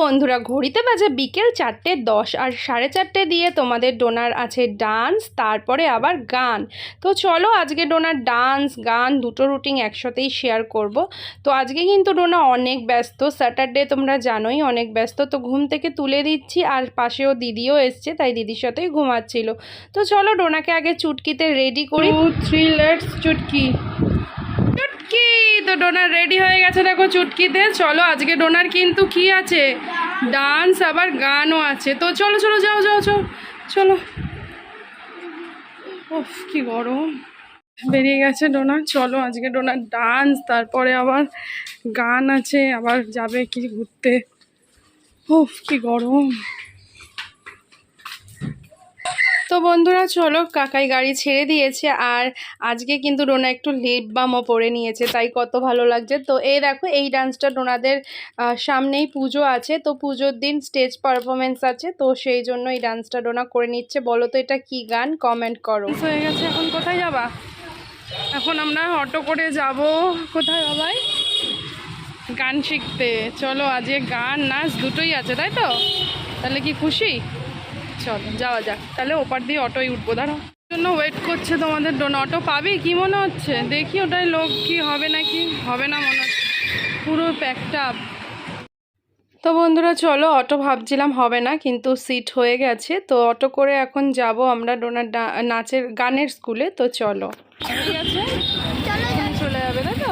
বন্ধুরা, ঘড়িতে বাজে বিকেল চারটে দশ আর সাড়ে চারটে দিয়ে তোমাদের ডোনার আছে ডান্স, তারপরে আবার গান। তো চলো আজকে ডোনার ডান্স, গান দুটো রুটিন একসাথেই শেয়ার করব। তো আজকে কিন্তু ডোনা অনেক ব্যস্ত, স্যাটারডে তোমরা জানোই অনেক ব্যস্ত, তো ঘুম থেকে তুলে দিচ্ছি আর পাশেও দিদিও এসছে, তাই দিদির সাথেই ঘুমাচ্ছিল। তো চলো ডোনাকে আগে চুটকিতে রেডি করি। থ্রি লেটস চুটকি। তো ডোনার রেডি হয়ে গেছে দেখো চুটকিতে। চলো, আজকে ডোনার কিন্তু কি আছে? ডান্স আবার গানও আছে। তো চলো চলো, যাও যাও যাও, চলো। ওফ কি গরম। বেরিয়ে গেছে ডোনার চলো, আজকে ডোনার ডান্স তারপরে আবার গান আছে, আবার যাবে কি ঘুরতে। ওফ কি গরম। তো বন্ধুরা, চলো কাকাই গাড়ি ছেড়ে দিয়েছে আর আজকে কিন্তু ডোনা একটু লিপ বামও পরে নিয়েছে, তাই কত ভালো লাগছে। তো এই দেখো, এই ডান্সটা ডোনাদের সামনেই পুজো আছে, তো পুজোর দিন স্টেজ পারফরমেন্স আছে, তো সেই জন্য এই ডান্সটা ডোনা করে নিচ্ছে। বলো তো এটা কি গান? কমেন্ট করো। হয়ে গেছে, এখন কোথায় যাবা? এখন আমরা অটো করে যাব। কোথায় বাবাই? গান শিখতে। চলো, আজকে গান, নাচ দুটোই আছে, তাই তো? তাহলে কি খুশি? চলো, যাওয়া যাক। তাহলে ওপার দিয়ে অটোই উঠবো দাঁড়ো জন্য ওয়েট করছে তোমাদের ডোন অটো পাবি? কি মনে হচ্ছে? দেখি ওটাই লোক কি হবে নাকি? হবে না মনে হচ্ছে। পুরো প্যাকটা তো বন্ধুরা, চলো, অটো ভাবছিলাম হবে না, কিন্তু সিট হয়ে গেছে। তো অটো করে এখন যাব আমরা ডোনার নাচের গানের স্কুলে তো চলো। ঠিক আছে? চলে যাবে, তাই তো?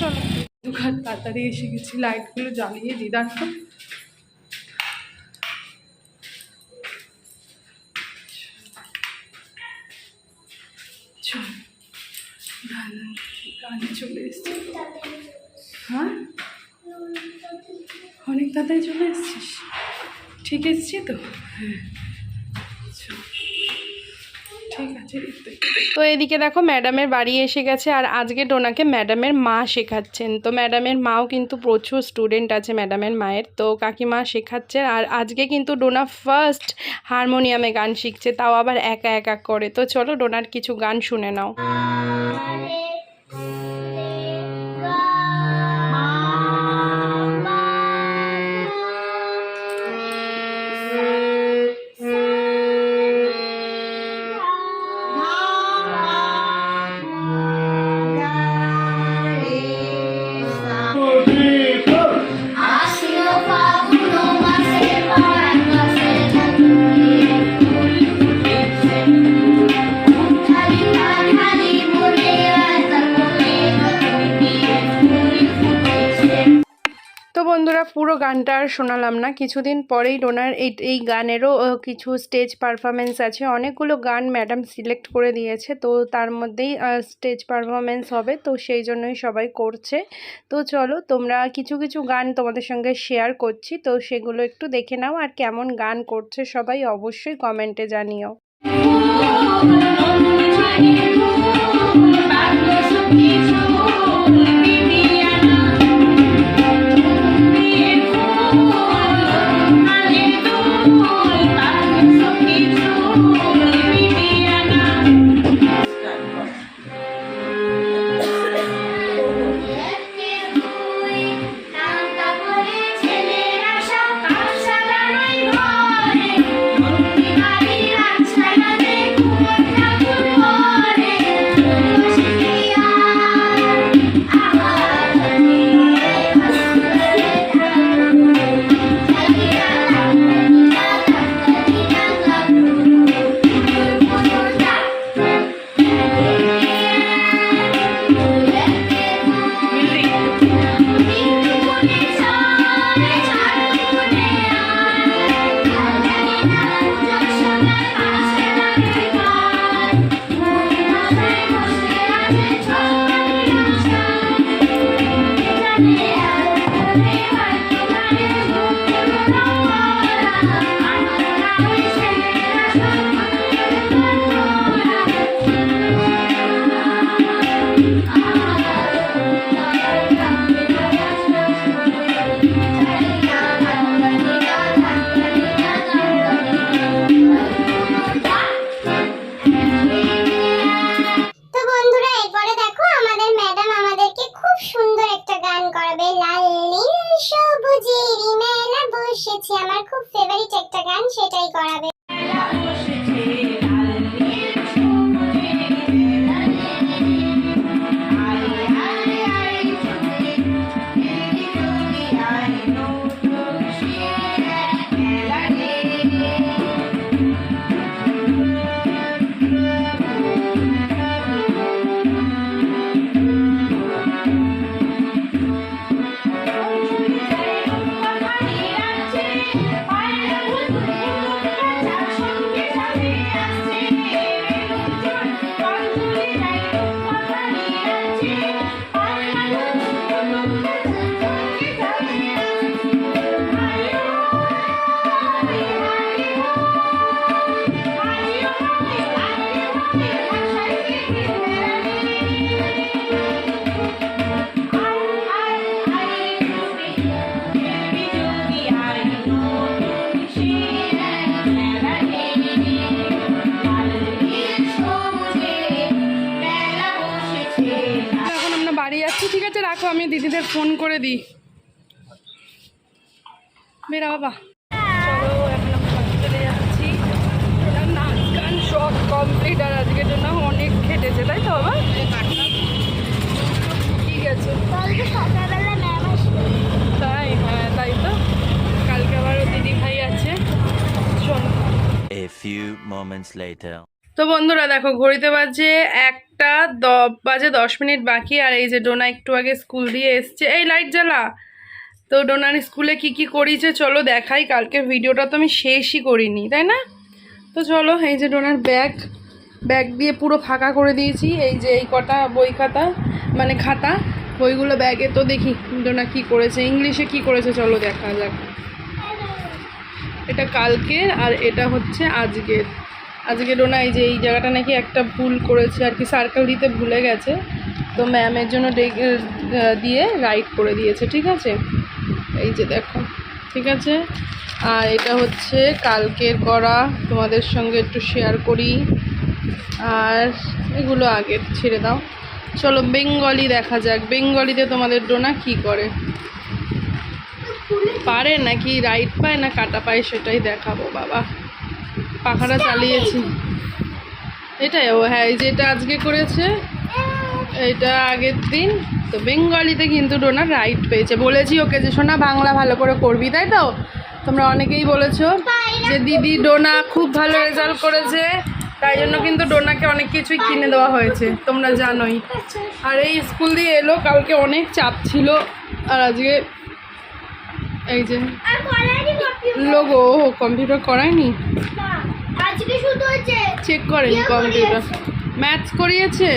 চলো। দোকান তাড়াতাড়ি এসে গেছি লাইটগুলো জ্বালিয়ে দিদার তো গান গানে চলে এসছি। হ্যাঁ? অনেক তাড়াতাড়ি চলে এসছিস। ঠিক এসছি তো? হ্যাঁ। তো এদিকে দেখো ম্যাডামের বাড়ি এসে গেছে আর আজকে ডোনাকে ম্যাডামের মা শেখাচ্ছেন। তো ম্যাডামের মাও কিন্তু প্রচুর স্টুডেন্ট আছে ম্যাডামের মায়ের। তো কাকিমা শেখাচ্ছে আর আজকে কিন্তু ডোনা ফার্স্ট হারমোনিয়ামে গান শিখছে, তাও আবার একা একা করে। তো চলো ডোনার কিছু গান শুনে নাও। বন্ধুরা, পুরো গানটা আর শোনালাম না। কিছুদিন পরেই ডোনার এই এই গানেরও কিছু স্টেজ পারফরমেন্স আছে। অনেকগুলো গান ম্যাডাম সিলেক্ট করে দিয়েছে। তো তার মধ্যেই স্টেজ পারফরমেন্স হবে। তো সেই জন্যই সবাই করছে। তো চলো, তোমরা কিছু কিছু গান তোমাদের সঙ্গে শেয়ার করছি। তো সেগুলো একটু দেখে নাও। আর কেমন গান করছে সবাই অবশ্যই কমেন্টে জানিও। সেটাই করাবে। আমি দিদিদের ফোন করে দিই। বেরা বাবা। চলে যাচ্ছি। নাচ গান সব কমপ্লিট আর আজকের জন্য অনেক তাই তো ঠিক আছে হ্যাঁ তাই তো। কালকে আছে। A few moments later. তো বন্ধুরা দেখো, ঘড়িতে বাজে একটা দ বাজে দশ মিনিট বাকি, আর এই যে ডোনা একটু আগে স্কুল দিয়ে এসছে। এই লাইট জ্বালা। তো ডোনার স্কুলে কি কি করিয়েছে চলো দেখাই কালকের ভিডিওটা তো আমি শেষই করিনি, তাই না? তো চলো, এই যে ডোনার ব্যাগ ব্যাগ দিয়ে পুরো ফাঁকা করে দিয়েছি, এই যে এই কটা বই খাতা মানে খাতা, বইগুলো ব্যাগে। তো দেখি ডোনা কি করেছে, ইংলিশে কি করেছে, চলো দেখা যাক। এটা কালকের, আর এটা হচ্ছে আজকের। আজকে ডোনা, এই যে এই জায়গাটা নাকি একটা ভুল করেছে, আর কি সার্কেল দিতে ভুলে গেছে। তো ম্যামের জন্য দিয়ে রাইট করে দিয়েছে, ঠিক আছে? এই যে দেখো, ঠিক আছে? আর এটা হচ্ছে কালকের করা, তোমাদের সঙ্গে একটু শেয়ার করি। আর এগুলো আগে ছেড়ে দাও। চলো বেঙ্গলি দেখা যাক। বেঙ্গলিতে তোমাদের ডোনা কি করে? পারে নাকি রাইট পায় না কাটা পায়, সেটাই দেখাবো, বাবা। পাখাটা চালিয়েছি। এটাই ও হ্যাঁ এই যেটা আজকে করেছে, এটা আগের দিন। তো বেঙ্গলিতে কিন্তু ডোনা রাইট পেয়েছে। বলেছি ওকে যে, শোনা, বাংলা ভালো করে করবি তাই তো? তোমরা অনেকেই বলেছ যে, দিদি, ডোনা খুব ভালো রেজাল্ট করেছে। তাই জন্য কিন্তু ডোনাকে অনেক কিছুই কিনে দেওয়া হয়েছে, তোমরা জানোই। আর এই স্কুল দিয়ে এলো, কালকে অনেক চাপ ছিল। আর আজকে এই যে, লোগো কম্পিউটার করায়নি? আজকে শুধু হয়েছে। চেক করেনি কম্পিউটার করিয়েছে। ম্যাথস করিয়েছে?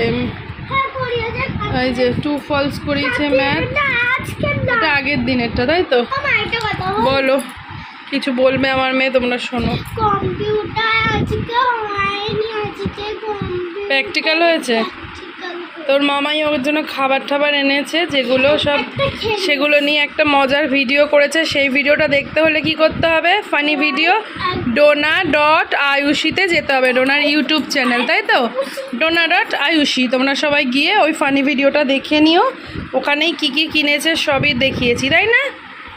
হ্যাঁ এই যে টু ফলস করিয়েছে ম্যাথ এটা আগের দিনেরটা তাই তো? বলো। কিছু বলবে আমার মেয়ে তোমরা শোনো। প্র্যাকটিক্যাল হয়েছে? তোর মামাই ওর জন্য খাবার টাবার এনেছে যেগুলো সব সেগুলো নিয়ে একটা মজার ভিডিও করেছে। সেই ভিডিওটা দেখতে হলে কি করতে হবে? ফানি ভিডিও ডোনা ডট আয়ুষিতে যেতে হবে। ডোনার ইউটিউব চ্যানেল তাই তো? ডোনা ডট আয়ুষি তোমরা সবাই গিয়ে ওই ফানি ভিডিওটা দেখে নিও। ওখানেই কি কি কিনেছে সবই দেখিয়েছি তাই না?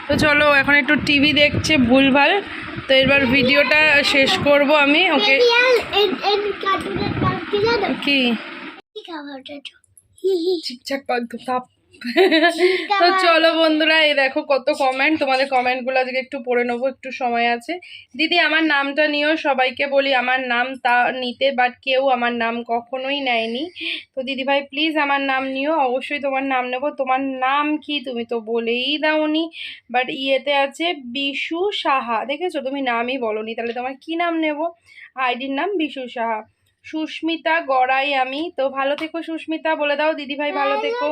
তো চলো এখন একটু টিভি দেখছে ভুলভাল। তো এবার ভিডিওটা শেষ করব আমি ওকে। কি ঠিকঠাক তাপ। তো চলো বন্ধুরা এই দেখো কত কমেন্ট তোমাদের কমেন্টগুলো আজকে একটু পড়ে নেব একটু সময় আছে। দিদি আমার নামটা নিও সবাইকে বলি আমার নাম তা নিতে বাট কেউ আমার নাম কখনোই নেয়নি। তো দিদি ভাই প্লিজ আমার নাম নিও অবশ্যই তোমার নাম নেব। তোমার নাম কি তুমি তো বলেই দাওনি। বাট ইয়েতে আছে বিশু সাহা দেখেছ? তুমি নামই বলনি তাহলে তোমার কি নাম নেব? আইডির নাম বিশু সাহা। সুস্মিতা গড়াই আমি। তো ভালো থেকো সুস্মিতা বলে দাও। দিদি ভাই ভালো থেকো।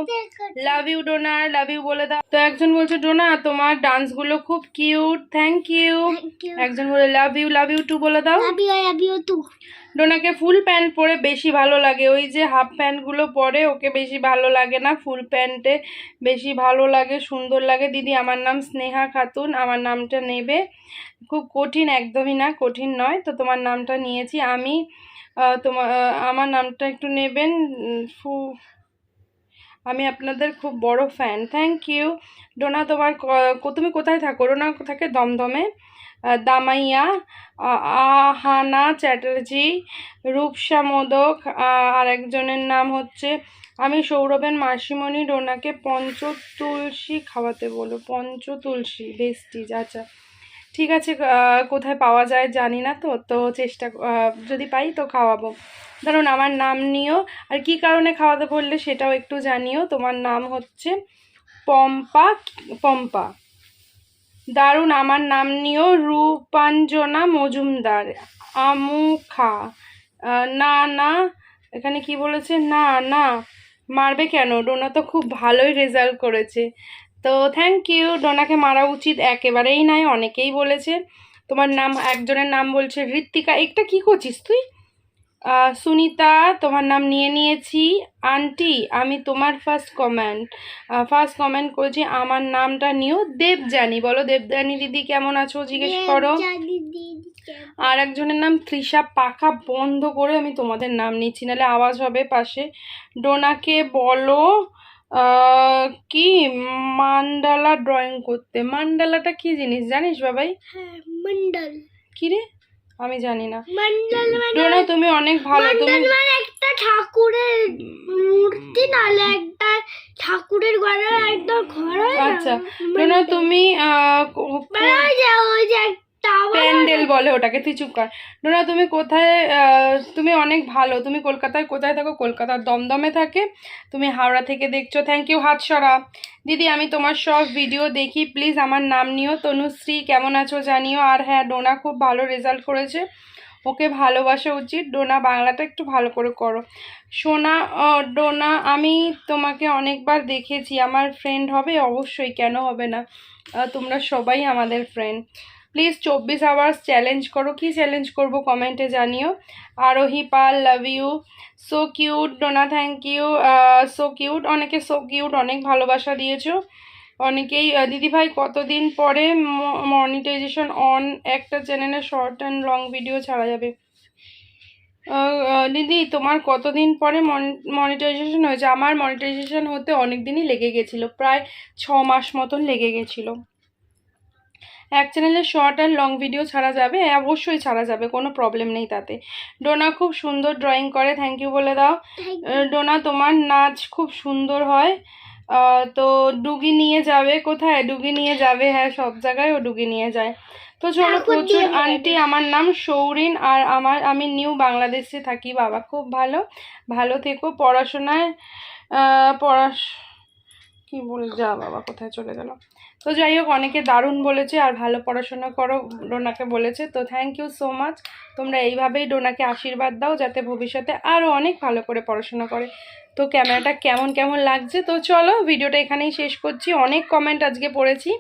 লাভ ইউ ডোনার লাভ ইউ বলে দাও। তো একজন বলছে ডোনা তোমার ডান্সগুলো খুব কিউট। থ্যাংক ইউ একজন বলে love you love you too বলে দাও। তু ডোনাকে ফুল প্যান্ট পরে বেশি ভালো লাগে। ওই যে হাফ প্যান্টগুলো পরে ওকে বেশি ভালো লাগে না। ফুল প্যান্টে বেশি ভালো লাগে, সুন্দর লাগে। দিদি, আমার নাম স্নেহা খাতুন। আমার নামটা নেবে। খুব কঠিন, একদমই না, কঠিন নয়। তো তোমার নামটা নিয়েছি আমি। তোমার আমার নামটা একটু নেবেন। ফু, আমি আপনাদের খুব বড় ফ্যান থ্যাংক ইউ ডোনা, তোমার তুমি কোথায় থাকো? ডোনা থাকে দমদমে। দামাইয়া আহানা চ্যাটার্জি রূপসা মোদক আর একজনের নাম হচ্ছে, আমি সৌরভের মাসিমণি ডোনাকে পঞ্চ তুলসী খাওয়াতে বলো পঞ্চ তুলসী ভেস্টিজ আচ্ছা। ঠিক আছে কোথায় পাওয়া যায় জানি না তো তো চেষ্টা যদি পাই তো খাওয়াবো। ধরুন আমার নাম নিও, আর কি কারণে খাওয়াতে বললে সেটাও একটু জানিও, তোমার নাম হচ্ছে পম্পা পম্পা। দারুণ, আমার নাম নিও রূপাঞ্জনা মজুমদার। আমুখা। না না, এখানে কি বলেছে? না না, মারবে কেন? ডোনা তো খুব ভালোই রেজাল্ট করেছে। তো থ্যাংক ইউ ডোনাকে মারা উচিত একেবারেই নাই অনেকেই বলেছে। তোমার নাম, একজনের নাম বলছে ঋত্বিকা একটা কি করছিস তুই? সুনিতা তোমার নাম নিয়ে নিয়েছি। আন্টি আমি তোমার ফার্স্ট কমেন্ট ফার্স্ট কমেন্ট করেছি আমার নামটা নিও দেবজানি বলো দেবজানি দিদি কেমন আছো? জিজ্ঞেস করো। আর একজনের নাম তৃষা পাখা বন্ধ করে আমি তোমাদের নাম নিচ্ছি নাহলে আওয়াজ হবে পাশে। ডোনাকে বলো কি মান্ডালা ড্রয়িং করতে। মান্ডালাটা কি জিনিস জানিস বাবাই? হ্যাঁ মন্ডল। কি রে? আমি জানি না মানে তুমি অনেক ভালো তুমি মানে একটা ঠাকুরের মূর্তি নালে একটা ঠাকুরের ঘরে একদম ঘর? আচ্ছা ডোনা তুমি মানে ওই যে প্যান্ডেল বলে ওটাকে, তুই চুপ কর। ডোনা তুমি কোথায় তুমি অনেক ভালো, তুমি কলকাতায় কোথায় থাকো? কলকাতার দমদমে থাকে। তুমি হাওড়া থেকে দেখছ। থ্যাংক ইউ হাত সরা দিদি, আমি তোমার সব ভিডিও দেখি। প্লিজ আমার নাম নিও। তনুশ্রী, কেমন আছো জানিও। আর হ্যাঁ ডোনা খুব ভালো রেজাল্ট করেছে। ওকে ভালোবাসা উচিত। ডোনা বাংলাটা একটু ভালো করে করো। সোনা ডোনা আমি তোমাকে অনেকবার দেখেছি। আমার ফ্রেন্ড হবে? অবশ্যই। কেন হবে না? তোমরা সবাই আমাদের ফ্রেন্ড প্লিজ চব্বিশ আওয়ার্স চ্যালেঞ্জ করো। কি চ্যালেঞ্জ করব কমেন্টে জানিও। Arohi Pal love you so cute Dona thank you so cute অনেকে সো কিউট অনেক ভালোবাসা দিয়েছ। অনেকেই দিদিভাই কতদিন পরে মনিটাইজেশন অন একটা চ্যানেলে শর্ট অ্যান্ড লং ভিডিও ছাড়া যাবে? দিদি, তোমার কতদিন পরে মনিটাইজেশন হয়েছে? আমার মনিটাইজেশন হতে অনেক দিনই লেগে গেছিল, প্রায় ছ মাস মতন লেগে গেছিল। এক চ্যানেলে শর্ট অ্যান্ড লং ভিডিও ছাড়া যাবে অবশ্যই ছাড়া যাবে কোনো প্রবলেম নেই তাতে। ডোনা খুব সুন্দর ড্রয়িং করে থ্যাংক ইউ বলে দাও। ডোনা তোমার নাচ খুব সুন্দর হয়। তো ডুগি নিয়ে যাবে কোথায়? ডুগি নিয়ে যাবে হ্যাঁ সব জায়গায় ও ডুগি নিয়ে যায়। তো চলো প্রচুর আন্টি আমার নাম সৌরিন আর আমার আমি নিউ বাংলাদেশে থাকি বাবা খুব ভালো। ভালো থেকো পড়াশোনায় পড়াশ কি বল যা বাবা কোথায় চলে গেল? তো যাই হোক অনেকে দারুণ বলেছে আর ভালো পড়াশোনা করো ডোনাকে বলেছে। তো থ্যাংক ইউ সো মাচ তোমরা এইভাবেই ডোনাকে আশীর্বাদ দাও যাতে ভবিষ্যতে আরও অনেক ভালো করে পড়াশোনা করে। তো ক্যামেরাটা কেমন কেমন লাগছে? তো চলো ভিডিওটা এখানেই শেষ করছি। অনেক কমেন্ট আজকে পড়েছি।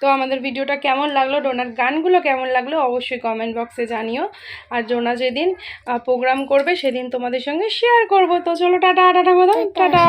তো আমাদের ভিডিওটা কেমন লাগল ডোনার গানগুলো কেমন লাগল অবশ্যই কমেন্ট বক্সে জানিও। আর ডোনা যেদিন প্রোগ্রাম করবে সেদিন তোমাদের সঙ্গে শেয়ার করব। তো চলো টাটা টাটা টাটা।